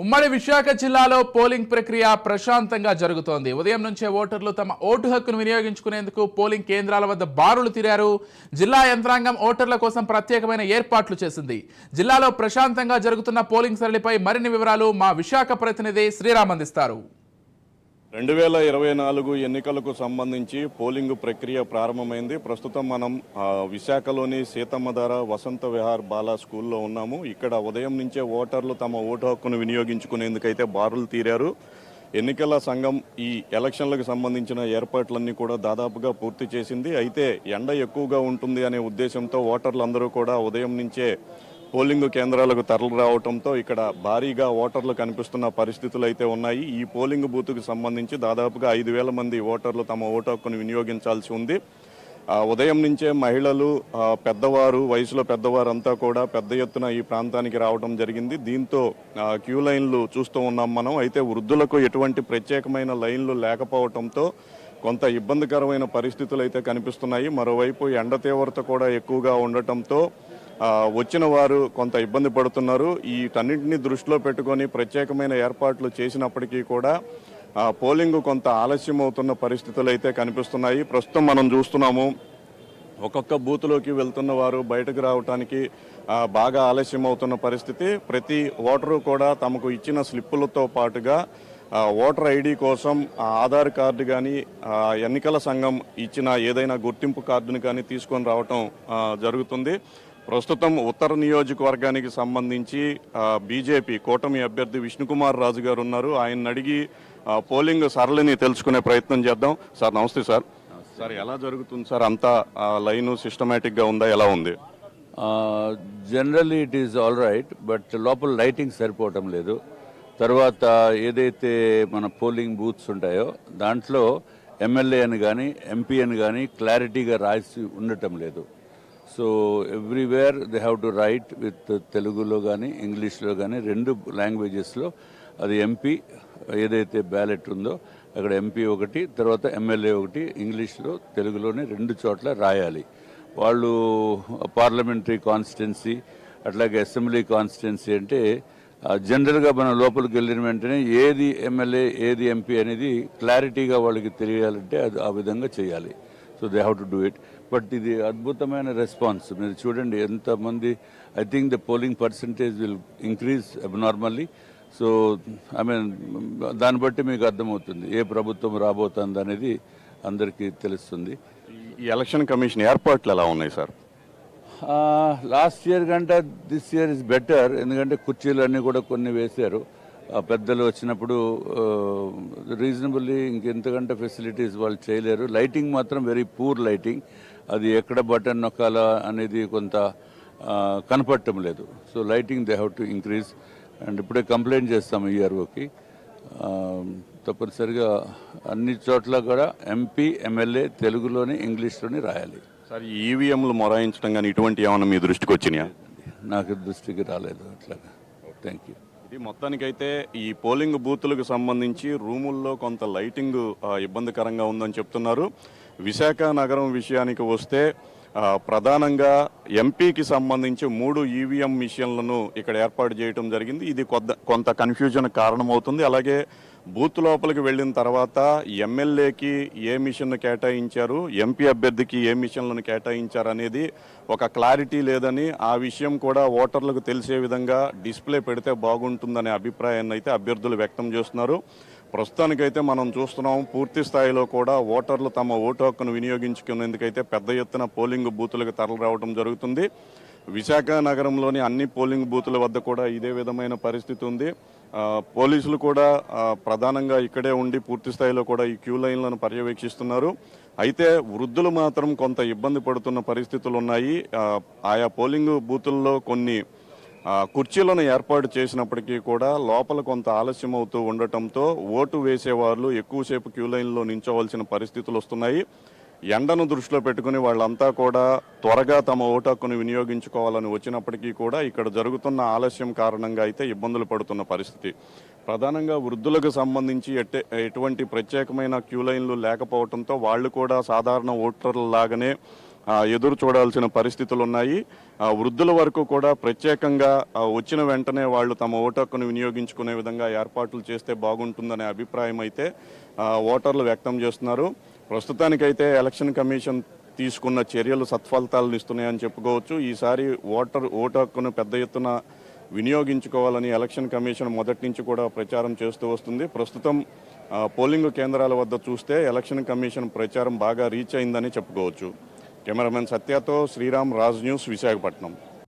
ఉమ్మడి విశాఖ జిల్లాలో పోలింగ్ ప్రక్రియ ప్రశాంతంగా జరుగుతోంది. ఉదయం నుంచే ఓటర్లు తమ ఓటు హక్కును వినియోగించుకునేందుకు పోలింగ్ కేంద్రాల వద్ద బారులు తిరారు. జిల్లా యంత్రాంగం ఓటర్ల కోసం ప్రత్యేకమైన ఏర్పాట్లు చేసింది. జిల్లాలో ప్రశాంతంగా జరుగుతున్న పోలింగ్ సరళిపై మరిన్ని వివరాలు మా విశాఖ ప్రతినిధి శ్రీరామ్ అందిస్తారు. రెండు వేల ఇరవై నాలుగు ఎన్నికలకు సంబంధించి పోలింగ్ ప్రక్రియ ప్రారంభమైంది. ప్రస్తుతం మనం విశాఖలోని సీతమ్మధార వసంత విహార్ బాలా స్కూల్లో ఉన్నాము. ఇక్కడ ఉదయం నుంచే ఓటర్లు తమ ఓటు హక్కును వినియోగించుకునేందుకైతే బారులు తీరారు. ఎన్నికల సంఘం ఈ ఎలక్షన్లకు సంబంధించిన ఏర్పాట్లన్నీ కూడా దాదాపుగా పూర్తి చేసింది. అయితే ఎండ ఎక్కువగా ఉంటుంది అనే ఉద్దేశంతో ఓటర్లందరూ కూడా ఉదయం నుంచే పోలింగ్ కేంద్రాలకు తరలి రావడంతో ఇక్కడ భారీగా ఓటర్లు కనిపిస్తున్న పరిస్థితులు అయితే ఉన్నాయి. ఈ పోలింగ్ బూత్కు సంబంధించి దాదాపుగా ఐదు వేల మంది ఓటర్లు తమ ఓటు హక్కును వినియోగించాల్సి ఉంది. ఉదయం నుంచే మహిళలు పెద్దవారు వయసులో పెద్దవారంతా కూడా పెద్ద ఎత్తున ఈ ప్రాంతానికి రావడం జరిగింది. దీంతో క్యూ లైన్లు చూస్తూ ఉన్నాం మనం. అయితే వృద్ధులకు ఎటువంటి ప్రత్యేకమైన లైన్లు లేకపోవడంతో కొంత ఇబ్బందికరమైన పరిస్థితులు అయితే కనిపిస్తున్నాయి. మరోవైపు ఎండ తీవ్రత కూడా ఎక్కువగా ఉండటంతో వచ్చిన వారు కొంత ఇబ్బంది పడుతున్నారు. వీటన్నింటినీ దృష్టిలో పెట్టుకొని ప్రత్యేకమైన ఏర్పాట్లు చేసినప్పటికీ కూడా పోలింగ్ కొంత ఆలస్యం అవుతున్న పరిస్థితులు అయితే కనిపిస్తున్నాయి. ప్రస్తుతం మనం చూస్తున్నాము ఒక్కొక్క బూత్లోకి వెళ్తున్న వారు బయటకు రావడానికి బాగా ఆలస్యం అవుతున్న పరిస్థితి. ప్రతి ఓటరు కూడా తమకు ఇచ్చిన స్లిప్పులతో పాటుగా ఓటర్ ఐడి కోసం ఆ, ఆధార్ కార్డు కానీ ఎన్నికల సంఘం ఇచ్చిన ఏదైనా గుర్తింపు కార్డును కానీ తీసుకొని రావటం జరుగుతుంది. ప్రస్తుతం ఉత్తర నియోజకవర్గానికి సంబంధించి బీజేపీ కూటమి అభ్యర్థి విష్ణుకుమార్ రాజు గారు ఉన్నారు. ఆయన అడిగి పోలింగ్ సరళిని తెలుసుకునే ప్రయత్నం చేద్దాం. సార్ నమస్తే సార్. సార్ ఎలా జరుగుతుంది సార్? అంతా లైను సిస్టమేటిక్గా ఉందా? ఎలా ఉంది? Generally it is all right but లోపల లైటింగ్ సరిపోవటం లేదు. తర్వాత ఏదైతే మన పోలింగ్ బూత్స్ ఉంటాయో దాంట్లో ఎమ్మెల్యే అని కానీ ఎంపీ అని కానీ క్లారిటీగా రాసి ఉండటం లేదు. So everywhere they have to write with తెలుగులో కానీ ఇంగ్లీష్లో కానీ రెండు లాంగ్వేజెస్లో అది ఎంపీ ఏదైతే బ్యాలెట్ ఉందో అక్కడ ఎంపీ ఒకటి తర్వాత ఎమ్మెల్యే ఒకటి ఇంగ్లీష్లో తెలుగులోనే రెండు చోట్ల రాయాలి. వాళ్ళు పార్లమెంటరీ కాన్స్టిట్యున్సీ అట్లాగే అసెంబ్లీ కాన్స్టిట్యున్సీ అంటే జనరల్గా మనం లోపలికి వెళ్ళిన వెంటనే ఏది ఎమ్మెల్యే ఏది ఎంపీ అనేది క్లారిటీగా వాళ్ళకి తెలియాలంటే అది ఆ విధంగా చేయాలి. So they have to do it but ఇది అద్భుతమైన రెస్పాన్స్ మీరు చూడండి ఎంతమంది I think the polling percentage will increase abnormally so I mean దాన్ని బట్టి మీకు అర్థమవుతుంది. ఏ ప్రభుత్వం రాబోతుంది అనేది అందరికీ తెలుస్తుంది. ఈ ఎలక్షన్ కమిషన్ ఏర్పాట్లు ఎలా ఉన్నాయి సార్? లాస్ట్ ఇయర్ కంటే దిస్ ఇయర్ ఇస్ బెటర్ ఎందుకంటే కుర్చీలు అన్నీ కూడా కొన్ని వేశారు. పెద్దలు వచ్చినప్పుడు రీజనబుల్లీ ఇంకెంతకంటే ఫెసిలిటీస్ వాళ్ళు చేయలేరు. లైటింగ్ మాత్రం వెరీ పూర్ లైటింగ్ అది ఎక్కడ బటన్ నొక్కాలా అనేది కొంత కనపడటం లేదు. So lighting they have to increase and ఇప్పుడే కంప్లైంట్ చేస్తాం ఈఆర్ఓకి తప్పనిసరిగా అన్ని చోట్ల కూడా ఎంపీ ఎమ్మెల్యే తెలుగులోనే ఇంగ్లీష్లోనే రాయాలి. సార్ ఈవీఎంలు మొరాయించడం కానీ ఇటువంటి ఏమైనా మీ దృష్టికి వచ్చినాయా? నాకు దృష్టికి రాలేదు అట్లాగా. థ్యాంక్ యూ ఇది మొత్తానికైతే ఈ పోలింగ్ బూతులకు సంబంధించి రూముల్లో కొంత లైటింగ్ ఇబ్బందికరంగా ఉందని చెప్తున్నారు. విశాఖ నగరం విషయానికి వస్తే ప్రధానంగా ఎంపీకి సంబంధించి మూడు ఈవీఎం మిషన్లను ఇక్కడ ఏర్పాటు చేయడం జరిగింది. ఇది కొద్ద కొంత కన్ఫ్యూజన్ కారణమవుతుంది. అలాగే బూత్ లోపలికి వెళ్ళిన తర్వాత ఎమ్మెల్యేకి ఏ మిషన్ను కేటాయించారు ఎంపీ అభ్యర్థికి ఏ మిషన్లను కేటాయించారు అనేది ఒక క్లారిటీ లేదని ఆ విషయం కూడా ఓటర్లకు తెలిసే విధంగా డిస్ప్లే పెడితే బాగుంటుందనే అభిప్రాయాన్ని అయితే అభ్యర్థులు వ్యక్తం చేస్తున్నారు. ప్రస్తుతానికైతే మనం చూస్తున్నాం పూర్తి స్థాయిలో కూడా ఓటర్లు తమ ఓటు హక్కును వినియోగించుకునేందుకైతే పెద్ద ఎత్తున పోలింగ్ బూతులకు తరలిరావడం జరుగుతుంది. విశాఖ నగరంలోని అన్ని పోలింగ్ బూతుల వద్ద కూడా ఇదే విధమైన పరిస్థితి ఉంది. పోలీసులు కూడా ప్రధానంగా ఇక్కడే ఉండి పూర్తి స్థాయిలో కూడా ఈ క్యూ లైన్లను పర్యవేక్షిస్తున్నారు. అయితే వృద్ధులు మాత్రం కొంత ఇబ్బంది పడుతున్న పరిస్థితులు ఉన్నాయి. ఆయా పోలింగ్ బూతుల్లో కొన్ని కుర్చీలను ఏర్పాటు చేసినప్పటికీ కూడా లోపల కొంత ఆలస్యం అవుతూ ఉండటంతో ఓటు వేసేవాళ్ళు ఎక్కువసేపు క్యూ లైన్లో నించోవలసిన పరిస్థితులు వస్తున్నాయి. ఎండను దృష్టిలో పెట్టుకుని వాళ్ళంతా కూడా త్వరగా తమ ఓటు హక్కును వినియోగించుకోవాలని వచ్చినప్పటికీ కూడా ఇక్కడ జరుగుతున్న ఆలస్యం కారణంగా అయితే ఇబ్బందులు పడుతున్న పరిస్థితి. ప్రధానంగా వృద్ధులకు సంబంధించి ఎట్టే ఎటువంటి ప్రత్యేకమైన క్యూ లైన్లు లేకపోవడంతో వాళ్ళు కూడా సాధారణ ఓటర్లు లాగానే ఎదురు చూడాల్సిన పరిస్థితులు ఉన్నాయి ఆ, వృద్ధుల వరకు కూడా ప్రత్యేకంగా వచ్చిన వెంటనే వాళ్ళు తమ ఓటు హక్కును వినియోగించుకునే విధంగా ఏర్పాట్లు చేస్తే బాగుంటుందనే అభిప్రాయం అయితే ఓటర్లు వ్యక్తం చేస్తున్నారు. ప్రస్తుతానికైతే ఎలక్షన్ కమిషన్ తీసుకున్న చర్యలు సత్ఫలితాలను ఇస్తున్నాయని చెప్పుకోవచ్చు. ఈసారి ఓటర్ ఓటు హక్కును పెద్ద ఎత్తున వినియోగించుకోవాలని ఎలక్షన్ కమిషన్ మొదటి నుంచి కూడా ప్రచారం చేస్తూ వస్తుంది. ప్రస్తుతం పోలింగ్ కేంద్రాల వద్ద చూస్తే ఎలక్షన్ కమిషన్ ప్రచారం బాగా రీచ్ అయిందని చెప్పుకోవచ్చు. కెమెరామెన్ సత్యతో శ్రీరామ్ రాజ్ న్యూస్ విశాఖపట్నం.